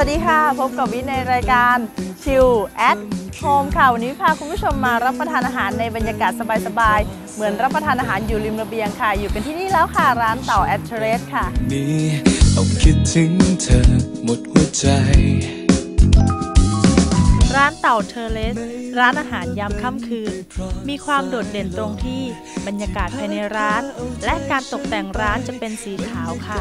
พบกับวิในรายการชิลแอดโฮมค่ะ วันนี้พาคุณผู้ชมมารับประทานอาหารในบรรยากาศสบายๆ เหมือนรับประทานอาหารอยู่ริมระเบียงค่ะ อยู่กันที่นี่แล้วค่ะ ร้านเต่าแอดเทเรสค่ะนี้ต้องคิดถึงเธอหมดหัวใจ ร้านเต่าเทอร์เลส ร้านอาหารยามค่ำคืน มีความโดดเด่นตรงที่บรรยากาศภายในร้าน และการตกแต่งร้านจะเป็นสีขาวค่ะ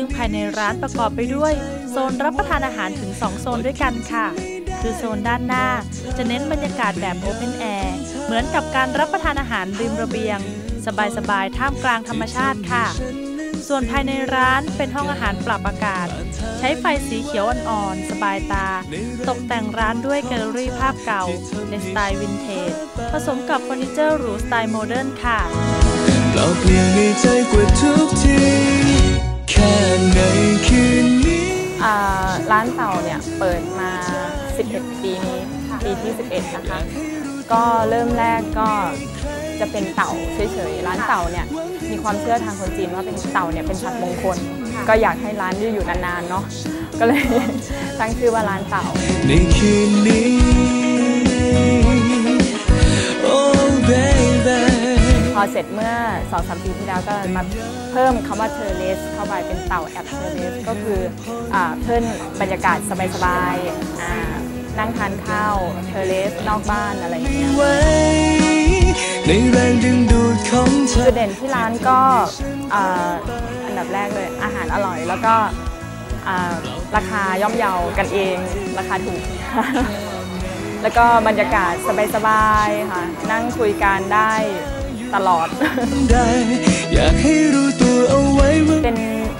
ซึ่งภายในร้านประกอบไปด้วย โซนรับประทานอาหารถึง 2 โซนด้วยกันค่ะ คือโซนด้านหน้า จะเน้นบรรยากาศแบบโอเพนแอร์เหมือนกับการรับประทานอาหารริมระเบียง สบายๆท่ามกลางธรรมชาติค่ะ ส่วนภายในร้านเป็นห้องอาหารปรับอากาศ ใช้ไฟสีเขียวอ่อนๆ สบายตา ตกแต่งร้านด้วยแกลเลอรี่ภาพเก่าในสไตล์วินเทจผสมกับเฟอร์นิเจอร์หรูสไตล์โมเดิร์นค่ะเปล่าเปลี่ยนในใจกว่าทุกที แค่ในคืนนี้อ่าร้านเต่าเนี่ยเปิดมา 11 ปีนี้ปีที่ 11 นะคะ ก็เริ่มแรกก็จะเป็นเต่าเฉยๆ ร้านเต่าเนี่ยมีความเชื่อทางคนจีนว่าเป็นเต่าเนี่ยเป็นสัตว์มงคล ก็อยากให้ร้านยืดอยู่นานๆเนาะก็เลยตั้งชื่อว่าร้านเต่าในคืนนี้ อเสร็จเมื่อ2-3ปีที่แล้วก็มาเพิ่มคำว่าเทอร์เลสเข้าไปเป็นเต่าแอปเทอร์เลสก็คืออเพิ่มบรรยากาศสบายๆนั่งทานข้าวเทอร์เลสนอกบ้านอะไรอย่างเงี้ยในแรงดึงดูดของเธอจุดเด่นที่ร้านก็อ,อันดับแรกเลยอาหารอร่อยแล้วก็ราคาย่อมเยากันเองราคาถูก แล้วก็บรรยากาศสบายๆค่ะนั่งคุยกันได้ ตลอดได้อยากให้รู้ตัวเอาไว้ว่าเป็น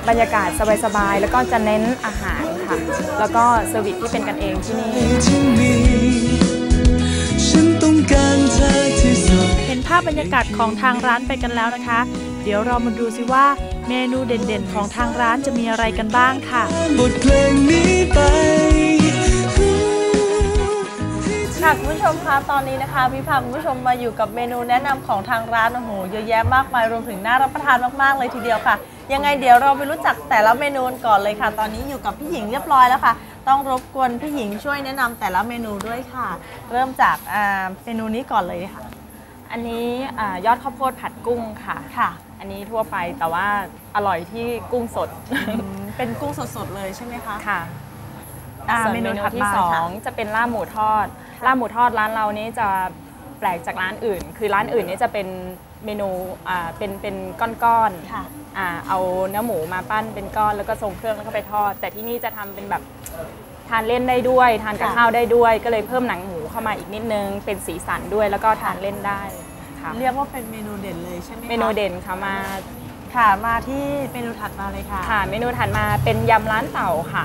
บรรยากาศสบายๆ แล้วก็จะเน้นอาหารค่ะ แล้วก็เซอร์วิสที่เป็นกันเองที่นี่ที่มีฉันต้องการเธอที่สุดเห็นภาพบรรยากาศของทางร้านไปกันแล้วนะคะ เดี๋ยวเรามาดูซิว่าเมนูเด่นๆ ของทางร้านจะมีอะไรกันบ้างค่ะบทเพลงนี้ไป ค่ะคุณผู้ชมคะตอนนี้นะคะพี่พาคุณผู้ชมมาอยู่กับเมนูแนะนำของทางร้านโอ้โหเยอะแยะมากมายรวมถึงน่ารับประทานมากๆเลยทีเดียวค่ะ ยังไงเดี๋ยวเราไปรู้จักแต่ละเมนูกันก่อนเลยค่ะ ตอนนี้อยู่กับพี่หญิงเรียบร้อยแล้วค่ะ ต้องรบกวนพี่หญิงช่วยแนะนำแต่ละเมนูด้วยค่ะ เริ่มจากอ่าเมนูนี้ก่อนเลยค่ะ อันนี้อายอดข้าวโพดผัดกุ้งค่ะค่ะ อันนี้ทั่วไปแต่ว่าอร่อยที่กุ้งสดอืมเป็นกุ้งสดๆเลยใช่ไหมคะค่ะ อ่าส่วนเมเมนูนูถัดที่มาสอค่ะงจะเป็นลาบหมูทอดลาบหมูทอดร้านเรานี้จะแปลกจากร้านอื่น คือร้านอื่นนี่จะเป็นเมนูอ่าเป็นเป็นก้อนๆ ค่ะ อ่าเอาเนื้อหมูมาปั้นเป็นก้อนแล้วก็ทรงเครื่องแล้วก็ไปทอด แต่ที่นี่จะทำเป็นแบบทานเล่นได้ด้วย ทานกับค่ะ ข้าวได้ด้วย ก็เลยเพิ่มหนังหมูเข้ามาอีกนิดนึง เป็นสีสันด้วยแล้วก็ทานเล่นได้ค่ะเรียกว่าเป็นเมนูเด่นเลยใช่ไหมคะเมนูเด่นค่ะมาค่ะมาที่เมนูถัดมาเลยค่ะ ค่ะเมนูถัดมาเป็นยำร้านเต่าค่ะ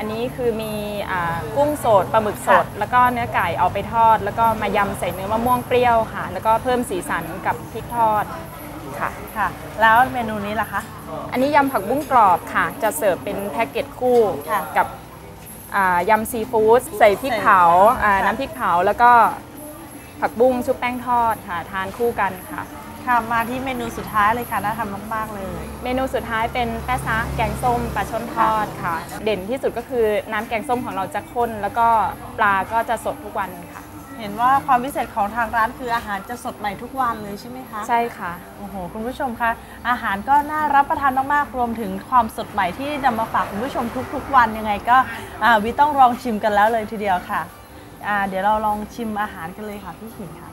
อันนี้คือมีอ่ากุ้งสดปลาหมึกสดค่ะแล้วก็เนื้อไก่เอาไปทอด แล้วก็มายำใส่เนื้อมะม่วงเปรี้ยวค่ะ แล้วก็เพิ่มสีสันกับพริกทอดค่ะค่ะ แล้วเมนูนี้ล่ะคะ อันนี้ยำผักบุ้งกรอบค่ะ จะเสิร์ฟเป็นแพ็กเกจคู่ค่ะกับอ่ายำซีฟู้ดใส่พริกเผาอ่าค่ะน้ำพริกเผาแล้วก็ผักบุ้งชุบแป้งทอดค่ะ ทานคู่กันค่ะค่ะมาที่เมนูสุดท้ายเลยค่ะน่าทำมากๆเลย เมนูสุดท้ายเป็นแป๊ะซะแกงส้มปลาช่อนทอดค่ะ เด่นที่สุดก็คือน้ำแกงส้มของเราจะข้น แล้วก็ปลาก็จะสดทุกวันค่ะ เห็นว่าความพิเศษของทางร้านคืออาหารจะสดใหม่ทุกวันเลยใช่ไหมคะใช่ค่ะโอ้โหคุณผู้ชมคะอาหารก็น่ารับประทานมากๆรวมถึงความสดใหม่ที่นำมาฝากคุณผู้ชมทุก ๆ วันยังไงก็อ่าวิต้องลองชิมกันแล้วเลยทีเดียวค่ะอ่าเดี๋ยวเราลองชิมอาหารกันเลยค่ะพี่ขิงค่ะ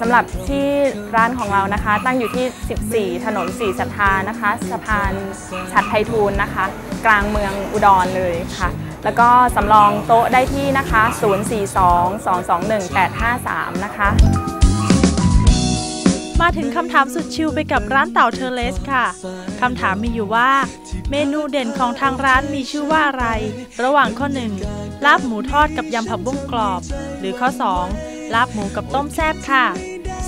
สำหรับที่ร้านของเรานะคะ ตั้งอยู่ที่ 14 ถนนสีศรัทธานะคะสะพานฉัดไพฑูรย์นะคะ กลางเมืองอุดรเลยค่ะ แล้วก็สำรองโต๊ะได้ที่นะคะ 042-221-853 นะคะ มาถึงคำถามสุดชิลไปกับร้านเต่าเทเลสค่ะคำถามมีอยู่ว่า เมนูเด่นของทางร้านมีชื่อว่าอะไร ระหว่างข้อ 1 ลาบหมูทอดกับยำผักบุ้งกรอบ หรือข้อ 2 ลาบหมูกับต้มแซ่บค่ะ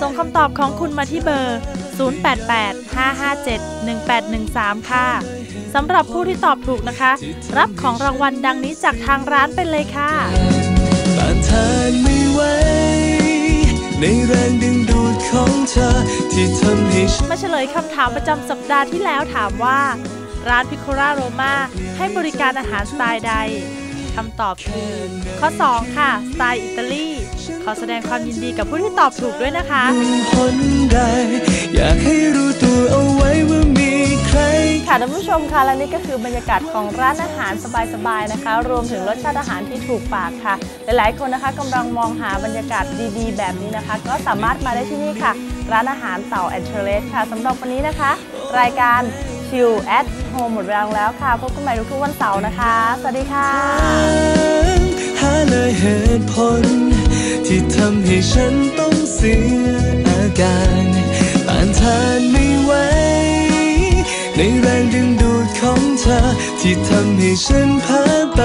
ส่งคำตอบของคุณมาที่เบอร์0 088-557-1813 ค่ะสำหรับผู้ที่ตอบถูกนะคะ รับของรางวัลดังนี้จากทางร้านไปเลยค่ะต้านทานไม่ไหวในแรงดึงดูดของเธอที่ทำให้ฉันมาเฉลยคำถามประจำสัปดาห์ที่แล้วถามว่า ร้านพิโคราโรมาให้บริการอาหารสไตล์ใด คำตอบคือ ข้อ 2 ค่ะ สไตล์อิตาลี ขอแสดงความยินดีกับผู้ที่ตอบถูกด้วยนะคะหนใดอยากให้รู้ตัวเอาไว้ว่ามีใคร ค่ะท่านผู้ชมคะและนี่ก็คือบรรยากาศของร้านอาหารสบายๆนะคะ รวมถึงรสชาติอาหารที่ถูกปากค่ะ หลายๆ คนนะคะกำลังมองหาบรรยากาศดีๆ แบบนี้นะคะ ก็สามารถมาได้ที่นี่ค่ะ ร้านอาหารเต่าแอนเทเลสค่ะสำหรับวันนี้นะคะ รายการ ชิลแอดโฮมหมดเวลาแล้วค่ะ พบกันใหม่ทุกๆวันเสาร์นะคะ สวัสดีค่ะหาเลยเหตุผล ที่ทำให้ฉันต้องเสียอาการต้านทานไม่ไหวในแรงดึงดูดของเธอ ที่ทำให้ฉันพาไป